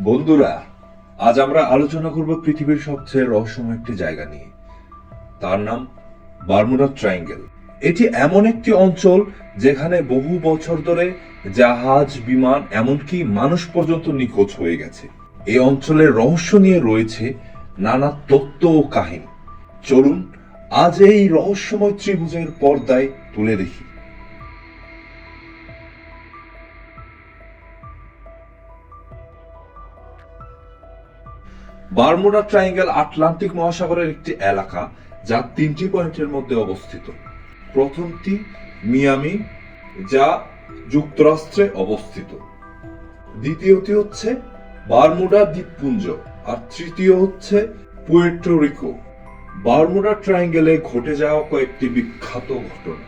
বন্ধুরা, আজ আমরা আলোচনা করব পৃথিবীর সবচেয়ে রহস্যময় একটি জায়গা নিয়ে। তার নাম বারমুডা ট্রায়াঙ্গেল। এটি এমন একটি অঞ্চল যেখানে বহু বছর ধরে জাহাজ, বিমান, এমনকি মানুষ পর্যন্ত নিখোঁজ হয়ে গেছে। এই অঞ্চলের রহস্য নিয়ে রয়েছে নানা তত্ত্ব ও কাহিনী। চলুন, আজ এই রহস্যময় ত্রিভুজের পর্দায় তুলে দেখি। বারমুডা ট্রায়াঙ্গেল আটলান্টিক মহাসাগরের একটি এলাকা যা তিনটি পয়েন্টের মধ্যে অবস্থিত। প্রথমটি মিয়ামি, যা যুক্তরাষ্ট্রে অবস্থিত। দ্বিতীয়টি হচ্ছে বারমুডা দ্বীপপুঞ্জ আর তৃতীয় হচ্ছে পুয়ের্টো রিকো। বারমুডা ট্রায়াঙ্গেলে ঘটে যাওয়া কয়েকটি বিখ্যাত ঘটনা।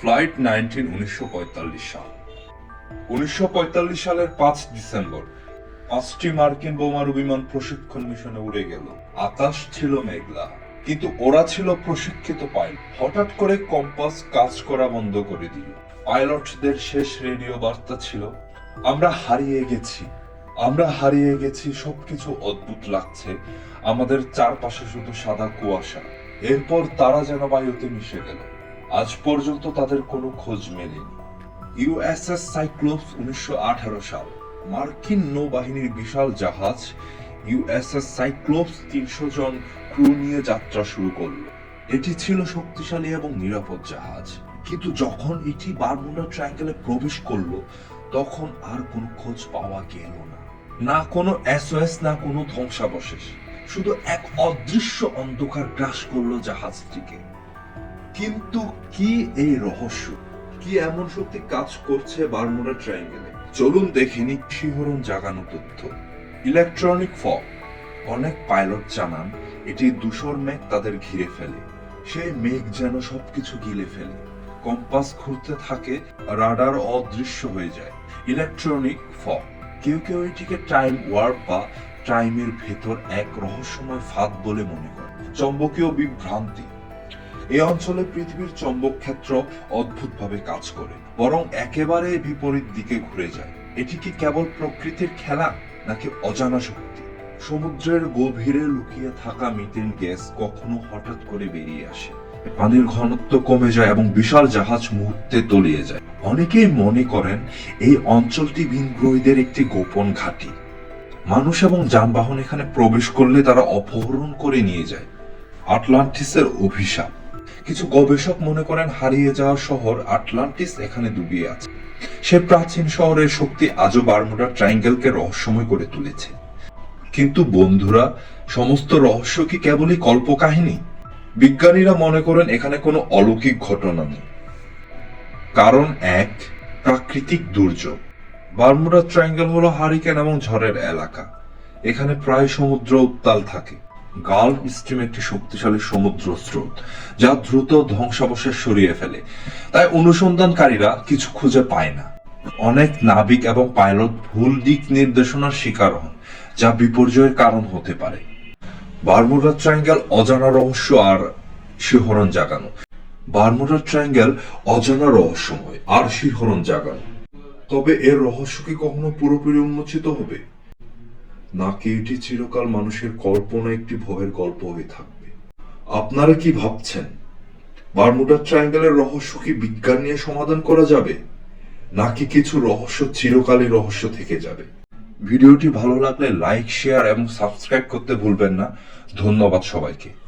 ফ্লাইট নাইনটিন, উনিশশো পঁয়তাল্লিশ সাল। উনিশশো পঁয়তাল্লিশ সালের পাঁচ ডিসেম্বর পাঁচটি মার্কিন বোমারু বিমান প্রশিক্ষণ মিশনে উড়ে গেল। আকাশ ছিল মেঘলা, কিন্তু ওরা ছিল প্রশিক্ষিত পাইলট হঠাৎ করে কম্পাস কাজ করা বন্ধ করে দিল। পাইলটদের শেষ রেডিও বার্তা ছিল, আমরা হারিয়ে গেছি, আমরা হারিয়ে গেছি, সবকিছু অদ্ভুত লাগছে, আমাদের চারপাশে শুধু সাদা কুয়াশা। এরপর তারা যেন বায়ুতে মিশে গেল। আজ পর্যন্ত তাদের কোনো খোঁজ মেলেনি। ইউএসএস সাইক্লোপস, উনিশশো আঠারো সাল। মার্কিন নৌবাহিনীর বিশাল জাহাজ ইউএসএস সাইক্লোপস তিনশো জন ক্রু নিয়ে যাত্রা শুরু করল। এটি ছিল শক্তিশালী এবং নিরাপদ জাহাজ। কিন্তু যখন এটি বারমুডা ট্রায়াঙ্গেলে প্রবেশ করল, তখন আর কোনো খোঁজ পাওয়া গেল না। না কোনো এসওএস, না কোনো ধ্বংসাবশেষ। শুধু এক অদৃশ্য অন্ধকার গ্রাস করল জাহাজটিকে। কিন্তু কি এই রহস্য? কি এমন শক্তি কাজ করছে বারমুডা ট্রায়াঙ্গেলে? চলুন দেখে নিক শিহরণ জাগানো তথ্য। Electronic fog. অনেক পাইলট জানান, এটি ধূসর মেঘ তাদের ঘিরে ফেলে। সেই মেঘ যেন সবকিছু গিলে ফেলে। কম্পাস ঘুরতে থাকে, রাডার অদৃশ্য হয়ে যায়। Electronic fog. কেউ কেউ এটিকে টাইম ওয়ার্প বা টাইমের ভেতর এক রহস্যময় ফাঁদ বলে মনে করে চম্বকীয় বিভ্রান্তি। এই অঞ্চলে পৃথিবীর চৌম্বক ক্ষেত্র অদ্ভুতভাবে কাজ করে, বরং একেবারে বিপরীত দিকে ঘুরে যায়। এটি কি কেবল প্রকৃতির খেলা, নাকি অজানা শক্তি? সমুদ্রের গভীরে লুকিয়ে থাকা মিথেন গ্যাস কখনো হঠাৎ করে বেরিয়ে আসে। পানির ঘনত্ব কমে যায় এবং বিশাল জাহাজ মুহূর্তে তলিয়ে যায়। অনেকেই মনে করেন এই অঞ্চলটি ভিনগ্রহীদের একটি গোপন ঘাঁটি। মানুষ এবং যানবাহন এখানে প্রবেশ করলে তারা অপহরণ করে নিয়ে যায়। আটলান্টিসের অভিশাপ। কিছু গবেষক মনে করেন হারিয়ে যাওয়া শহর আটলান্টিস এখানে ডুবিয়ে আছে। সে প্রাচীন শহরের শক্তি আজও বারমুডা ট্রায়াঙ্গেলকে রহস্যময় করে তুলেছে। কিন্তু বন্ধুরা, সমস্ত রহস্য কি কেবলই কল্পকাহিনী? বিজ্ঞানীরা মনে করেন এখানে কোনো অলৌকিক ঘটনা নেই। কারণ এক, প্রাকৃতিক দুর্যোগ। বারমুডা ট্রায়াঙ্গেল হলো হারিকেন এবং ঝড়ের এলাকা। এখানে প্রায় সমুদ্র উত্তাল থাকে। গালফ স্ট্রিম একটি শক্তিশালী সমুদ্র স্রোত, যা দ্রুত ধ্বংসাবশেষ সরিয়ে ফেলে। তাই অনুসন্ধানকারীরা কিছু খুঁজে পায় না। অনেক নাবিক এবং পাইলট ভুল দিক নির্দেশনার শিকার হন, যা বিপর্যয়ের কারণ হতে পারে। বারমুডা ট্রায়াঙ্গেল অজানা রহস্য আর শিহরণ জাগানো। বারমুডা ট্রায়াঙ্গেল অজানা রহস্যময় আর শিহরণ জাগানো। তবে এর রহস্য কি কখনো পুরোপুরি উন্মোচিত হবে? নাকি এটি চিরকাল মানুষের কল্পনা একটি ভয়ের গল্প হয়ে থাকবে? আপনারা কি ভাবছেন? বারমুডার ট্রায়াঙ্গেলের রহস্য কি বিজ্ঞান নিয়ে সমাধান করা যাবে? নাকি কিছু রহস্য চিরকালই রহস্য থেকে যাবে? ভিডিওটি ভালো লাগলে লাইক, শেয়ার এবং সাবস্ক্রাইব করতে ভুলবেন না। ধন্যবাদ সবাইকে।